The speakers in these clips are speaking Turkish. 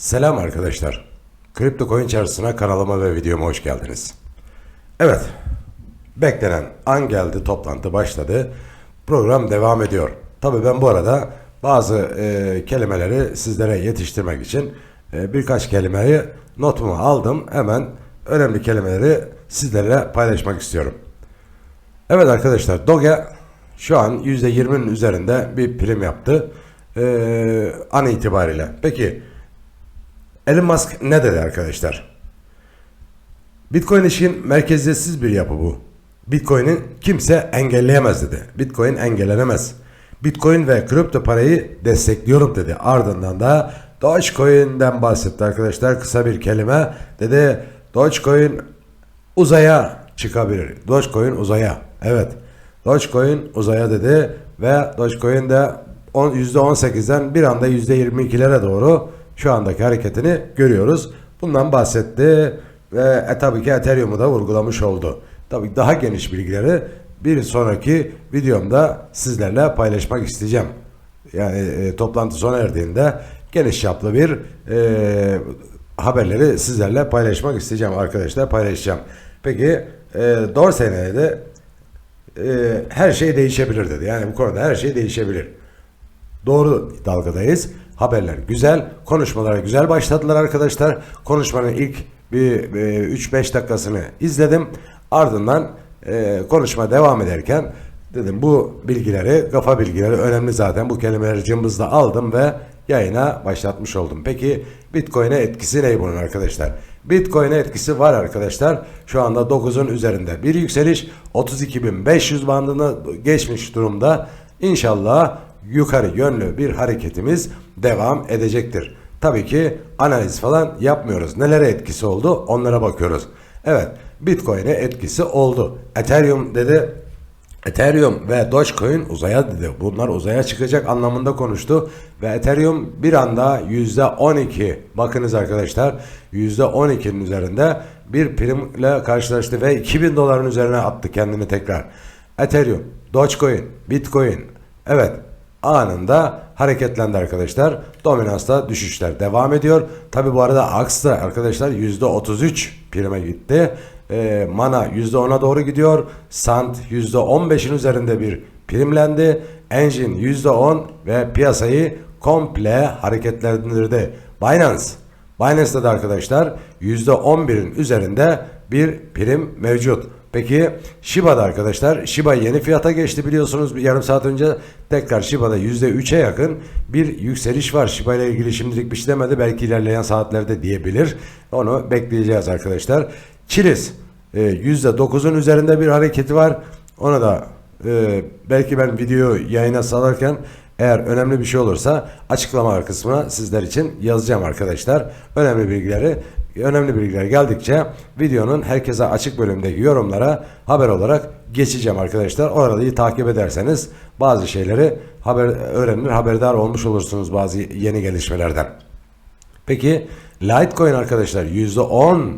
Selam arkadaşlar. Kripto Coin çarşısına kanalıma ve videoma hoş geldiniz. Evet, beklenen an geldi, toplantı başladı. Program devam ediyor. Tabii ben bu arada bazı e, kelimeleri sizlere yetiştirmek için e, birkaç kelimeyi notumu aldım. Hemen önemli kelimeleri sizlerle paylaşmak istiyorum. Evet arkadaşlar Doge şu an %20'nin üzerinde bir prim yaptı. E, an itibariyle. Peki Elon Musk ne dedi arkadaşlar? Bitcoin için merkeziyetsiz bir yapı bu. Bitcoin'i kimse engelleyemez dedi. Bitcoin engellenemez. Bitcoin ve kripto parayı destekliyorum dedi. Ardından da Dogecoin'den bahsetti arkadaşlar. Kısa bir kelime. Dedi Dogecoin uzaya çıkabilir. Dogecoin uzaya. Evet. Dogecoin uzaya dedi ve Dogecoin de on- %18'den bir anda %22'lere doğru şu andaki hareketini görüyoruz. Bundan bahsetti ve e, tabii ki Ethereum'u da vurgulamış oldu. Tabii daha geniş bilgileri bir sonraki videomda sizlerle paylaşmak isteyeceğim. Yani e, toplantı sona erdiğinde geniş çaplı bir e, haberleri sizlerle paylaşmak isteyeceğim arkadaşlar paylaşacağım. Peki e, Dorsey ne dedi? E, her şey değişebilir dedi. Yani bu konuda her şey değişebilir. Doğru dalgadayız. Haberler güzel. Konuşmalara güzel başladılar arkadaşlar. Konuşmanın ilk bir e, 3-5 dakikasını izledim. Ardından e, konuşma devam ederken dedim bu bilgileri, kafa bilgileri önemli zaten. Bu kelimeleri cımbızla aldım ve yayına başlatmış oldum. Peki Bitcoin'e etkisi ne bunun arkadaşlar? Bitcoin'e etkisi var arkadaşlar. Şu anda 9'un üzerinde bir yükseliş 32.500 bandını geçmiş durumda. İnşallah yukarı yönlü bir hareketimiz devam edecektir. Tabii ki analiz falan yapmıyoruz. Nelere etkisi oldu onlara bakıyoruz. Evet Bitcoin'e etkisi oldu. Ethereum dedi Ethereum ve Dogecoin uzaya dedi. Bunlar uzaya çıkacak anlamında konuştu. Ve Ethereum bir anda %12 bakınız arkadaşlar %12'nin üzerinde bir primle karşılaştı ve 2000 doların üzerine attı kendini tekrar. Ethereum, Dogecoin, Bitcoin evet anında hareketlendi arkadaşlar. Dominansta düşüşler devam ediyor. Tabi bu arada da arkadaşlar %33 prime gitti. Ee, Mana %10'a doğru gidiyor. Sand %15'in üzerinde bir primlendi. Engine %10 ve piyasayı komple hareketlendirdi. Binance Binance'da da arkadaşlar %11'in üzerinde bir prim mevcut. Peki Shiba'da arkadaşlar Shiba yeni fiyata geçti biliyorsunuz bir yarım saat önce tekrar Shiba'da %3'e yakın bir yükseliş var. Shiba ile ilgili şimdilik bir şey demedi belki ilerleyen saatlerde diyebilir. Onu bekleyeceğiz arkadaşlar. Chiliz e, %9'un üzerinde bir hareketi var. Ona da e, belki ben video yayına salarken eğer önemli bir şey olursa açıklamalar kısmına sizler için yazacağım arkadaşlar. Önemli bilgileri, önemli bilgiler geldikçe videonun herkese açık bölümdeki yorumlara haber olarak geçeceğim arkadaşlar. Orada iyi takip ederseniz bazı şeyleri haber öğrenir, haberdar olmuş olursunuz bazı yeni gelişmelerden. Peki Litecoin arkadaşlar %10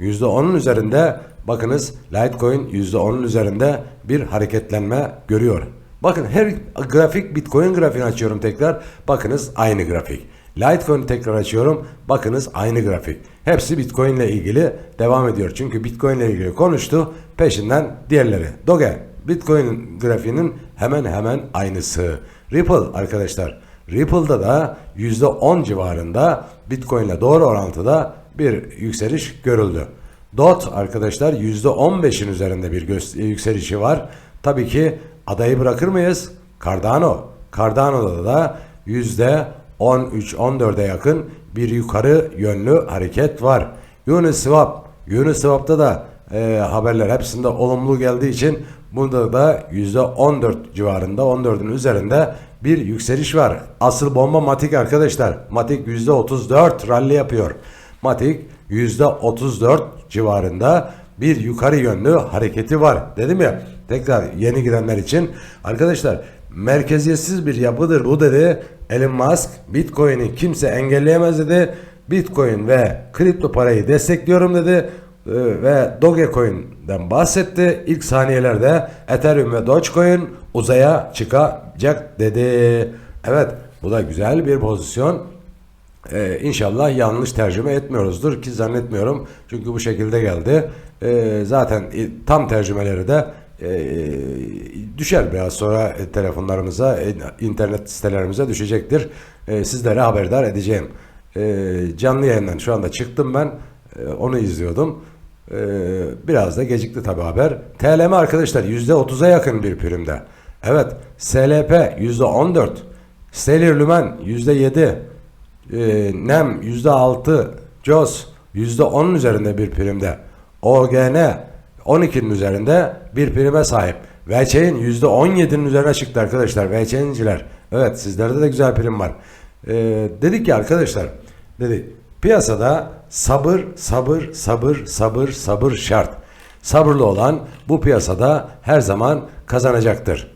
%10'un üzerinde bakınız Litecoin %10'un üzerinde bir hareketlenme görüyor. Bakın her grafik Bitcoin grafiğini açıyorum tekrar. Bakınız aynı grafik. Litecoin tekrar açıyorum. Bakınız aynı grafik. Hepsi Bitcoin ile ilgili devam ediyor. Çünkü Bitcoin ile ilgili konuştu. Peşinden diğerleri. Doge Bitcoin grafiğinin hemen hemen aynısı. Ripple arkadaşlar. Ripple'da da %10 civarında Bitcoin ile doğru orantıda bir yükseliş görüldü. DOT arkadaşlar %15'in üzerinde bir yükselişi var. Tabii ki adayı bırakır mıyız? Cardano. Cardano'da da %13-14'e yakın bir yukarı yönlü hareket var. Uniswap. Uniswap'ta da e, haberler hepsinde olumlu geldiği için burada da %14 civarında 14'ün üzerinde bir yükseliş var. Asıl bomba Matic arkadaşlar. Matic %34 rally yapıyor. Matic %34 civarında bir yukarı yönlü hareketi var. Dedim ya tekrar yeni girenler için arkadaşlar merkeziyetsiz bir yapıdır bu dedi. Elon Musk Bitcoin'i kimse engelleyemez dedi. Bitcoin ve kripto parayı destekliyorum dedi Ee, ve Dogecoin'den bahsetti. İlk saniyelerde Ethereum ve Dogecoin uzaya çıkacak dedi. Evet bu da güzel bir pozisyon. Ee, inşallah yanlış tercüme etmiyoruzdur ki zannetmiyorum. Çünkü bu şekilde geldi. Ee, zaten tam tercümeleri de e, düşer biraz sonra e, telefonlarımıza, e, internet sitelerimize düşecektir. E, sizlere haberdar edeceğim. E, canlı yayından şu anda çıktım ben. E, onu izliyordum. E, biraz da gecikti tabi haber. TLM arkadaşlar %30'a yakın bir primde. Evet SLP %14. Stellar Lumen %7 e, Nem %6, COS %10'un üzerinde bir primde. OGN 12'nin üzerinde bir prime sahip. VÇ'in %17'nin üzerine çıktı arkadaşlar. VÇ'nciler. Evet sizlerde de güzel prim var. E, dedik ki arkadaşlar dedik piyasada sabır sabır sabır sabır sabır şart. Sabırlı olan bu piyasada her zaman kazanacaktır.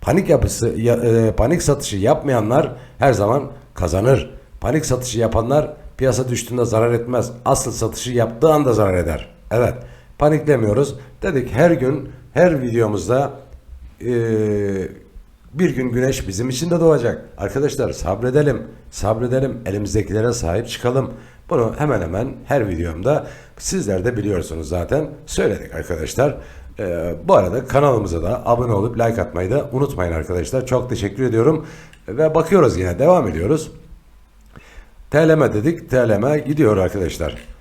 Panik yapısı, ya- e, panik satışı yapmayanlar her zaman kazanır. Panik satışı yapanlar piyasa düştüğünde zarar etmez. Asıl satışı yaptığı anda zarar eder. Evet, paniklemiyoruz. Dedik her gün, her videomuzda e, bir gün güneş bizim için de doğacak. Arkadaşlar sabredelim, sabredelim, elimizdekilere sahip çıkalım. Bunu hemen hemen her videomda sizler de biliyorsunuz zaten. Söyledik arkadaşlar. Ee, bu arada kanalımıza da abone olup like atmayı da unutmayın arkadaşlar. Çok teşekkür ediyorum. Ve bakıyoruz yine devam ediyoruz. TLM dedik. TLM gidiyor arkadaşlar.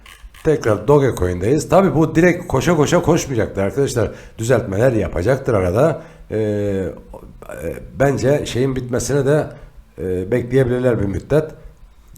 Tekrar Dogecoin'deyiz. Tabi bu direkt koşa koşa koşmayacaktır arkadaşlar. Düzeltmeler yapacaktır arada. Ee, e, bence şeyin bitmesine de e, bekleyebilirler bir müddet.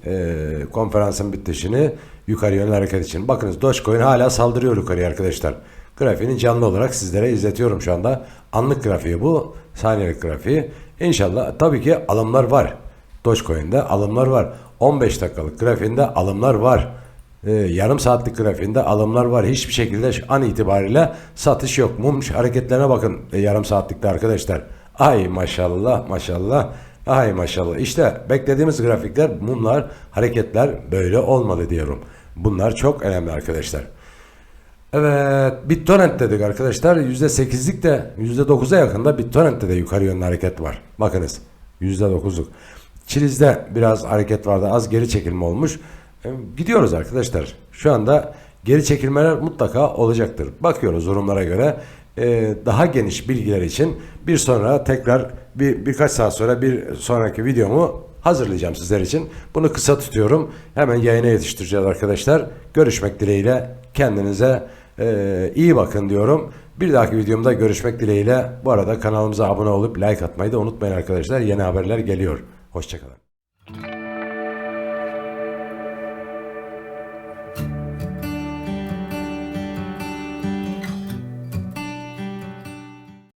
Ee, konferansın bitişini yukarı yönlü hareket için. Bakınız Dogecoin hala saldırıyor yukarıya arkadaşlar. Grafiğini canlı olarak sizlere izletiyorum şu anda. Anlık grafiği bu. Saniyelik grafiği. İnşallah tabii ki alımlar var. Dogecoin'de alımlar var. 15 dakikalık grafiğinde alımlar var. Ee, yarım saatlik grafiğinde alımlar var. Hiçbir şekilde an itibariyle satış yok. Mum hareketlerine bakın e, yarım saatlikte arkadaşlar. Ay maşallah maşallah. Ay maşallah. İşte beklediğimiz grafikler mumlar hareketler böyle olmalı diyorum. Bunlar çok önemli arkadaşlar. Evet, BitTorrent dedik arkadaşlar. %8'lik de %9'a yakında BitTorrent'te de yukarı yönlü hareket var. Bakınız %9'luk. Çiliz'de biraz hareket vardı. Az geri çekilme olmuş. E, Gidiyoruz arkadaşlar. Şu anda geri çekilmeler mutlaka olacaktır. Bakıyoruz durumlara göre. E, daha geniş bilgiler için bir sonra tekrar bir birkaç saat sonra bir sonraki videomu hazırlayacağım sizler için. Bunu kısa tutuyorum. Hemen yayına yetiştireceğiz arkadaşlar. Görüşmek dileğiyle. Kendinize e, iyi bakın diyorum. Bir dahaki videomda görüşmek dileğiyle. Bu arada kanalımıza abone olup like atmayı da unutmayın arkadaşlar. Yeni haberler geliyor. Hoşçakalın.